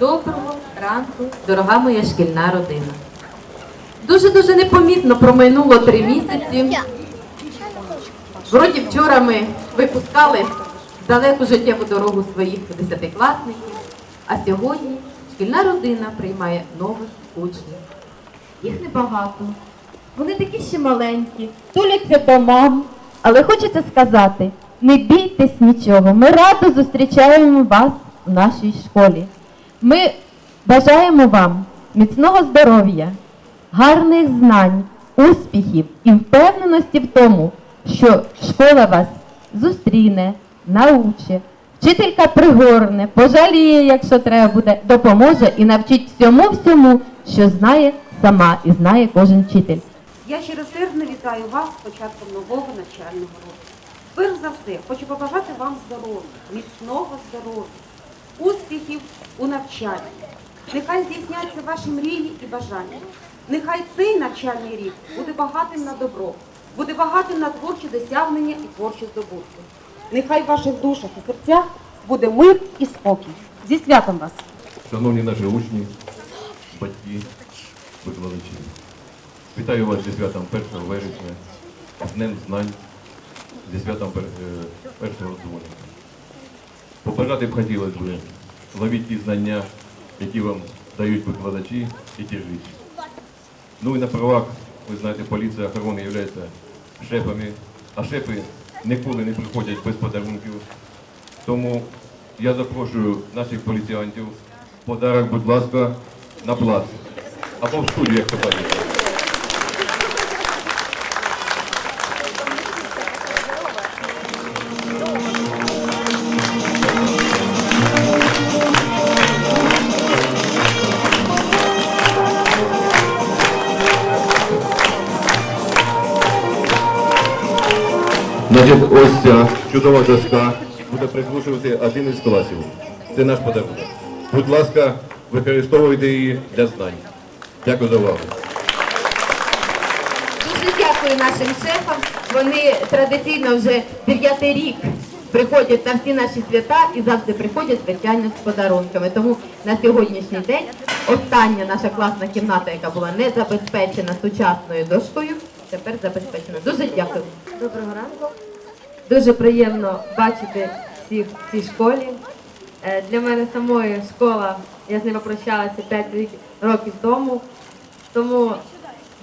Доброго ранку, дорога моя шкільна родина. Дуже-дуже непомітно промайнуло три місяці. Вроді вчора ми випускали далеку життєву дорогу своїх десятикласників, а сьогодні шкільна родина приймає нових учнів. Їх небагато. Вони такі ще маленькі, туляться до мам. Але хочеться сказати, не бійтесь нічого. Ми радо зустрічаємо вас в нашій школі. Ми бажаємо вам міцного здоров'я, гарних знань, успіхів і впевненості в тому, що школа вас зустріне, науче, вчителька пригорне, пожаліє, якщо треба буде, допоможе і навчить всьому всьому, що знає сама і знає кожен вчитель. Я щиросердно вітаю вас з початком нового навчального року. Перш за все, хочу побажати вам здоров'я, міцного здоров'я, успіхів у навчанні. Нехай здійсняться ваші мрії і бажання. Нехай цей навчальний рік буде багатим на добро, буде багатим на творчі досягнення і творчі здобутки. Нехай в ваших душах і серцях буде мир і спокій. Зі святом вас! Шановні наші учні, батьки, викладачі, вітаю вас зі святом 1 вересня, Днем знань, зі святом е, першого дзвоника. Побажати б хотілося б ловіть ті знання, які вам дають викладачі і ті життя. Ну і на правах, ви знаєте, поліція охорони є шефами, а шефи ніколи не приходять без подарунків. Тому я запрошую наших поліціянтів. Подарок, будь ласка, на плац. Або в студію, як то. Значить, ось ця чудова доска буде приглушувати один із класів. Це наш подарунок. Будь ласка, використовуйте її для знань. Дякую за увагу. Дуже дякую нашим шефам. Вони традиційно вже дев'ятий рік приходять на всі наші свята і завжди приходять, звичайно, з подарунками. Тому на сьогоднішній день остання наша класна кімната, яка була не забезпечена сучасною дошкою, тепер забезпечена. Дуже дякую. Доброго ранку. Дуже приємно бачити всіх в цій школі. Е, Для мене самої школа, я з ними прощалася 5 років тому, тому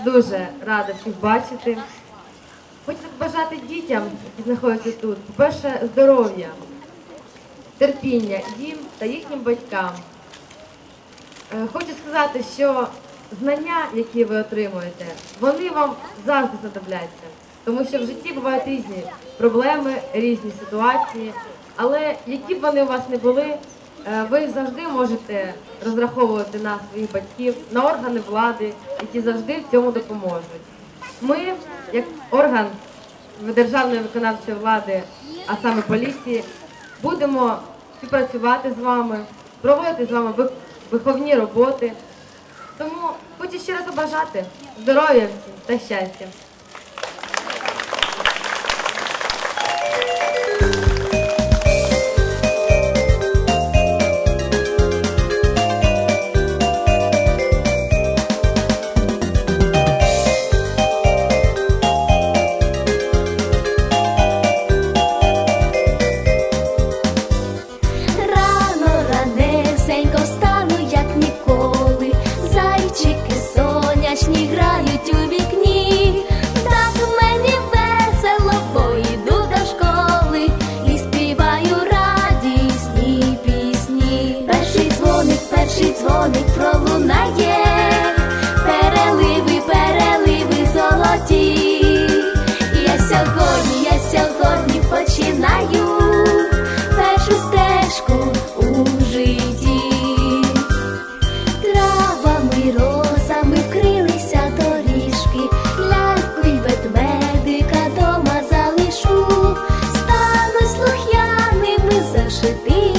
дуже рада всіх бачити. Хочу побажати дітям, які знаходяться тут, по-перше, здоров'я, терпіння їм та їхнім батькам. Е, Хочу сказати, що знання, які ви отримуєте, вони вам завжди знадобляться. Тому що в житті бувають різні проблеми, різні ситуації. Але які б вони у вас не були, е, ви завжди можете розраховувати на своїх батьків, на органи влади, які завжди в цьому допоможуть. Ми, як орган державної виконавчої влади, а саме поліції, будемо співпрацювати з вами, проводити з вами виховні роботи. Тому хочу ще раз побажати здоров'я та щастя. be